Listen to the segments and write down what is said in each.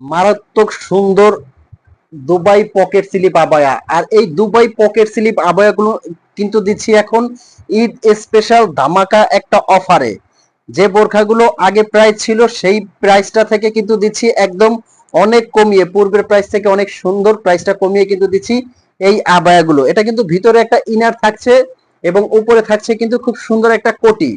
মারাত্মক সুন্দর Dubai pocket slip আবায়া। আর এই দুবাই পকেট স্লিপ আবায়াগুলো কিন্তু দিচ্ছি এখন ঈদ স্পেশাল ধামাকা একটা অফারে যে বোরখাগুলো আগে প্রাইস ছিল সেই প্রাইসটা থেকে কিন্তু দিচ্ছি একদম অনেক কমিয়ে, পূর্বের প্রাইস থেকে অনেক সুন্দর প্রাইসটা কমিয়ে কিন্তু দিচ্ছি এই আবায়াগুলো। এটা কিন্তু ভিতরে একটা ইনার থাকছে এবং উপরে থাকছে কিন্তু খুব সুন্দর একটা কোটি।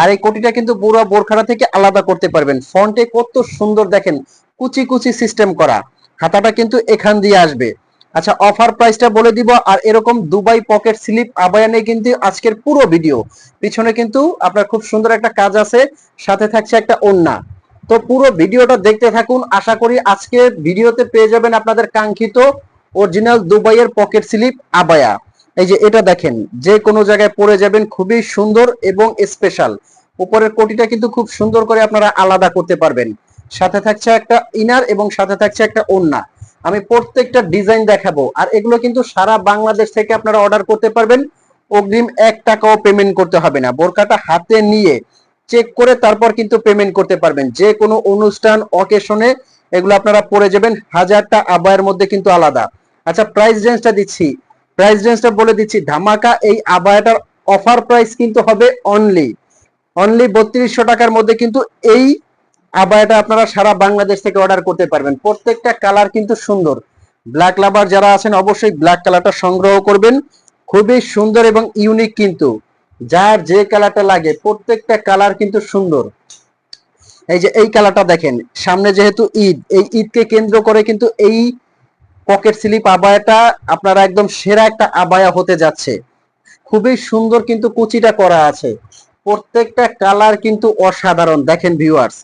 আর এই কোটিটা কিন্তু পুরো বোরখাটা থেকে আলাদা করতে পারবেন। ফন্টে কত সুন্দর দেখেন কুচি কুচি সিস্টেম করা। খাতাটা কিন্তু এখান দিয়ে আসবে। আচ্ছা অফার প্রাইসটা বলে দিব আর এরকম দুবাই পকেট স্লিপ আবায়ানে কিন্তু আজকের পুরো ভিডিও পিছনে কিন্তু আপনার খুব সুন্দর একটা কাজ আছে, সাথে থাকছে একটা ওন্না তো পুরো ভিডিওটা দেখতে থাকুন। আশা করি আজকে ভিডিওতে পেয়ে যাবেন আপনাদের কাঙ্ক্ষিত অরিজিনাল দুবাইয়ের পকেট স্লিপ আবায়া। এই যে এটা দেখেন, যে কোনো জায়গায় পরে যাবেন, খুবই সুন্দর এবং স্পেশাল উপরের কোটিটা কিন্তু খুব সুন্দর করে আপনারা আলাদা করতে পারবেন। সাথে থাকছে একটা ইনার এবং সাথে থাকছে একটা ওন্না আমি প্রত্যেকটা ডিজাইন দেখাবো, আর এগুলো কিন্তু সারা বাংলাদেশ থেকে আপনারা অর্ডার করতে পারবেন। অগ্রিম এক টাকাও পেমেন্ট করতে হবে না। বোরকাটা হাতে নিয়ে চেক করে তারপর কিন্তু পেমেন্ট করতে পারবেন। যে কোনো অনুষ্ঠান অকেশনে এগুলো আপনারা পরে যাবেন। হাজারটা আবায়ের মধ্যে কিন্তু আলাদা। আচ্ছা প্রাইস রেঞ্জটা দিচ্ছি। প্রাইস রেঞ্জটা বলে দিচ্ছি, ধামাকা এই আবায়াটার অফার প্রাইস কিন্তু হবে অনলি অনলি বত্রিশশো টাকার মধ্যে কিন্তু এই আবায়াটা আপনারা সারা বাংলাদেশ থেকে অর্ডার করতে পারবেন। প্রত্যেকটা কালার কিন্তু সুন্দর। ব্ল্যাক লাভার যারা আছেন, অবশ্যই ব্ল্যাক কালারটা সংগ্রহ করবেন। খুবই সুন্দর এবং ইউনিক কিন্তু। যার যে কালারটা লাগে, প্রত্যেকটা কালার কিন্তু সুন্দর। এই যে, এই কালারটা দেখেন, সামনে যেহেতু ঈদ, এই ঈদকে কেন্দ্র করে কিন্তু এই পকেট স্লিপ আবায়াটা আপনারা একদম সেরা একটা আবায়া হতে যাচ্ছে। খুবই সুন্দর কিন্তু কুচিটা করা আছে। প্রত্যেকটা কালার কিন্তু অসাধারণ। দেখেন ভিউয়ার্স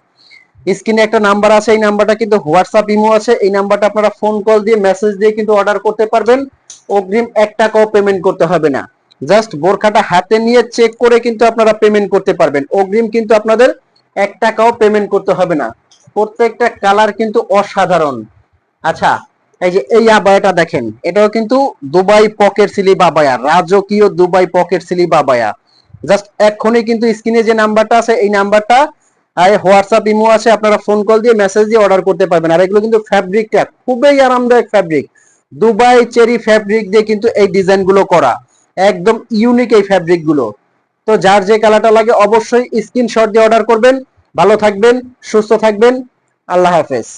স্ক্রিনে একটা নাম্বার আছে, এই নাম্বারটা কিন্তু হোয়াটসঅ্যাপ ইমো আছে, এই নাম্বারটা আপনারা ফোন কল দিয়ে মেসেজ দিয়ে কিন্তু অর্ডার করতে পারবেন। অগ্রিম এক টাকাও পেমেন্ট করতে হবে না। জাস্ট বোরখাটা হাতে নিয়ে চেক করে কিন্তু আপনারা পেমেন্ট করতে পারবেন। অগ্রিম কিন্তু আপনাদের এক টাকাও পেমেন্ট করতে হবে না। প্রত্যেকটা কালার কিন্তু অসাধারণ। আচ্ছা এই যে এই আবায়াটা দেখেন, এটাও কিন্তু দুবাই পকেট স্লিপ আবায়া, রাজকীয় দুবাই পকেট স্লিপ আবায়া। জাস্ট এক্ষুনি কিন্তু স্ক্রিনে যে নাম্বারটা আছে, এই নাম্বারটা আর হোয়াটসঅ্যাপ ইমো আছে, আপনারা ফোন কল দিয়ে মেসেজ দিয়ে অর্ডার করতে পারবেন। আর এগুলো কিন্তু ফ্যাব্রিকটা খুবই আরামদায়ক ফ্যাব্রিক দুবাই চেরি ফ্যাব্রিক দিয়ে কিন্তু এই ডিজাইনগুলো করা। একদম ইউনিক এই ফ্যাব্রিকগুলো তো যার যে কালারটা লাগে, অবশ্যই স্ক্রিনশট দিয়ে অর্ডার করবেন। ভালো থাকবেন, সুস্থ থাকবেন। আল্লাহ হাফেজ।